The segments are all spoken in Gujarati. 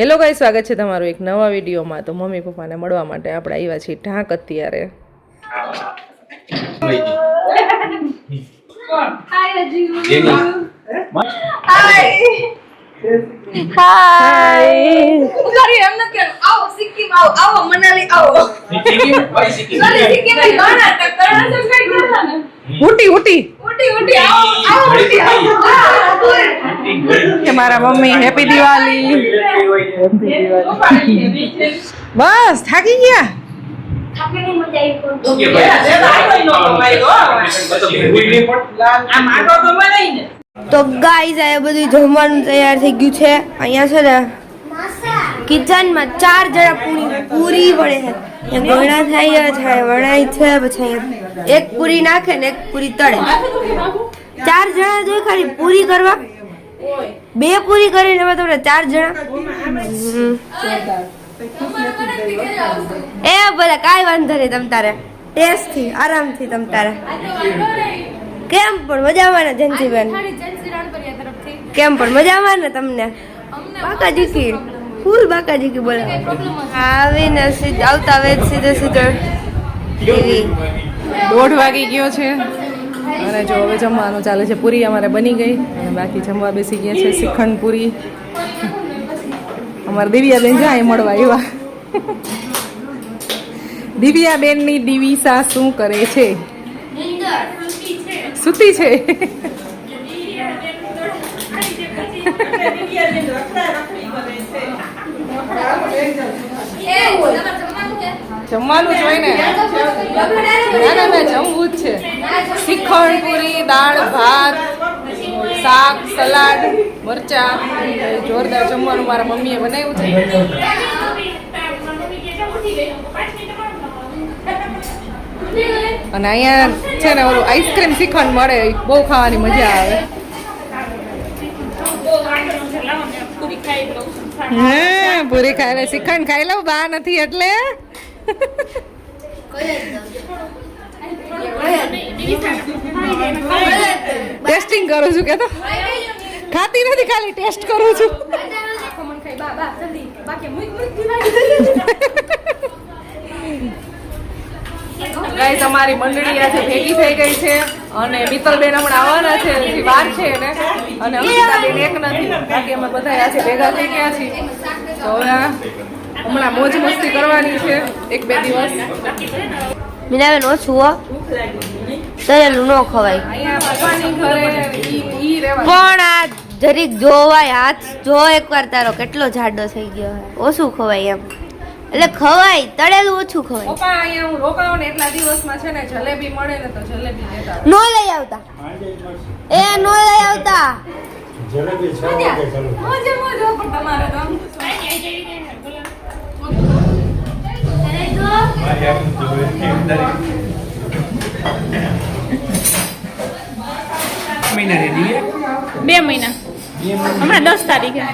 હેલો ગાઈ સ્વાગત છે તમારું એક નવા વિડીયોમાં. તો મમ્મી પપ્પાને મળવા માટે આપણે આવ્યા છીએ ઢાંક અત્યારે. ઉટી ઉટી આવો આવો આવો. કે મારા મમ્મી હેપી દિવાળી બસ થાકી ગયા? તો ગાઈઝ આ બધું જમવાનું તૈયાર થઈ ગયું છે. અહીંયા છે ને કિચનમાં ચાર જણા પૂરી પૂરી વળે છે. ગળા થાય છે વણાય છે પછી એક પૂરી નાખે ને એક પૂરી તળે. ચાર જણા જોઈએ ખાલી પૂરી કરવા. બે પૂરી કરીને એમાં તમને ચાર જણા. એ ભલે કાંઈ વાંધો નહીં તમ તારે. ટેસ્ટથી આરામથી તમ તારે. કેમ પણ મજામાં ને જયંતિબેન કેમ પણ મજામાં ને તમને? બાકાજીકી ફૂલ બાકાજી કે બોલે. આવીને સીધા આવતા વેત સીધે સીધો. ટીવી દોઢ વાગી ગયો છે. અને જો હવે જમવાનું ચાલે છે. પૂરી અમારે બની ગઈ. અને બાકી જમવા બેસી ગયા છે શ્રીખંડ પૂરી. અમારે દિવ્યાબેન જાય મળવા આવ્યા દિવ્યાબેનની દિવિસા શું કરે છે. સુતી છે. જમવાનું જ હોય ને. ના ના ના જમવું જ છે. શ્રીખંડ પૂરી દાળ ભાત શાક સલાડ મરચા. જોરદાર જમવાનું મારા મમ્મીએ બનાવ્યું છે. અને અહીંયા છે ને ઓલું આઈસ્ક્રીમ શ્રીખંડ મળે બહુ ખાવાની મજા આવે. હા પૂરી ખાઈ શ્રીખંડ ખાઈ લઉં, બા નથી એટલે? ટેસ્ટિંગ કરું છું કે તો ખાતી નથી, ખાલી ટેસ્ટ કરું છું. ગાઈસ અમારી મંડળી આજે ભેગી થઈ ગઈ છે અને મિત્તલબેન હમણાં આવવાના છે વાર છે એને. અને અમિતાબેન એક નથી. બાકી અમે બધા આજે ભેગા થઈ ગયા છીએ. તો હવે હમણાં મોજ મસ્તી કરવાની છે એક બે દિવસ. મીનાબેન ઓછું હો તળેલું ન ખવાય. અહીંયા પપ્પાની ઘરે ઈ ઈ રહેવા પણ આ જરીક જોવાય હાથ જો એકવાર તારો કેટલો જાડો થઈ ગયો ઓછું ખવાય એમ. એટલે ખવાય તળેલું ઓછું ખવાય. પપ્પા અહીંયા હું રોકાઉં ને એટલા દિવસમાં છે ને જલેબી મળે ને તો જલેબી લેતા નો લઈ આવતા. એ નો લઈ આવતા. જલેબી છે ઓકે ચાલો મોજે મોજો પણ તમારે તો બે મહિના. હમણાં દસ તારીખે.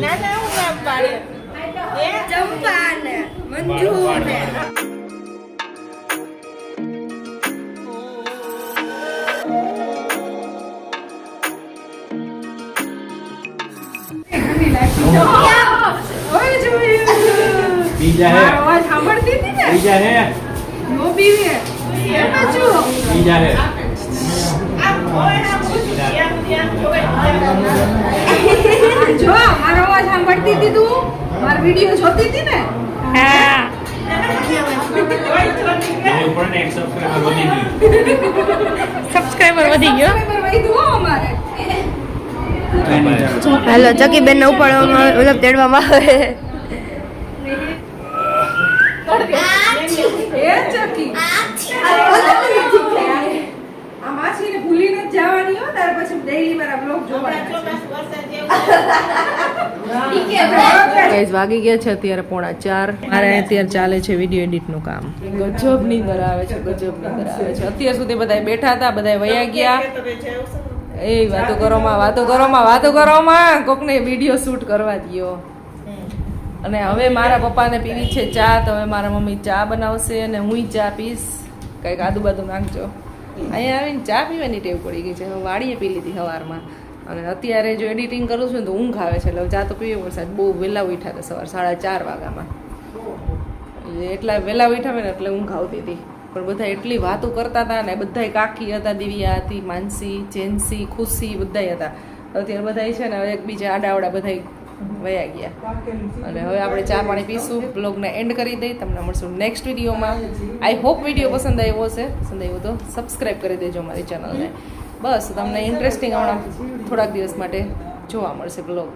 નાના ચંપા ને. મંજુ ને બીજા હે. અવાજ સાંભળતી હતી ને? બીજા હે. નો પીવે એમાં છું? બીજા હે. જો મારો અવાજ સાંભળતી હતી તું? મારો વીડિયો જોતી હતી ને? હા. સબસ્ક્રાઇબર વધી ગયો. સબસ્ક્રાઈબર વધી ગયો. અમારે. હાલો ચકી બેન ઉપાડવામાં મતલબ તેડવામાં આવે. વાગી ગયા છે અત્યારે પોણા ચાર. મારે અત્યારે ચાલે છે વીડિયો એડિટનું કામ. ગજબ નીંદર આવે છે અત્યાર સુધી બધા બેઠા હતા બધા વયા ગયા. એ વાતો કરોમાં વાતો કરોમાં વાતો કરોમાં કોકને વીડિયો શૂટ કરવા દ્યો. અને હવે મારા પપ્પાને પીવી છે ચા તો હવે મારા મમ્મી ચા બનાવશે અને હું ચા પીશ. કંઈક આદુ બાદુ નાખજો. અહીંયા આવીને ચા પીવાની ટેવ પડી ગઈ છે. વાડીએ પી લીધી સવારમાં અને અત્યારે જો એડિટિંગ કરું છું ને તો ઊંઘ આવે છે. એટલે ચા તો પીવી પડશે. બહુ વહેલા ઉઠ્યા હતા સવાર સાડા ચાર વાગ્યામાં. એટલે એટલા વહેલા ઉઠાવે હોય ને એટલે ઊંઘ આવતી હતી. પણ બધા એટલી વાતો કરતા હતા ને બધા કાકી હતા, દિવ્યા હતી, માનસી, જેન્સી, ખુશી બધા હતા. અત્યારે બધા છે ને એકબીજા આડાવડા બધા વયા ગયા. અને હવે આપણે ચા પાણી પીશું. બ્લોગને એન્ડ કરી દઈ. તમને મળશું નેક્સ્ટ વિડીયોમાં. આઈ હોપ વીડિયો પસંદ આવ્યો હશે. પસંદ આવ્યો તો સબસ્ક્રાઈબ કરી દેજો મારી ચેનલને બસ, તમને ઇન્ટરેસ્ટિંગ હમણાં થોડાક દિવસ માટે જોવા મળશે બ્લોગ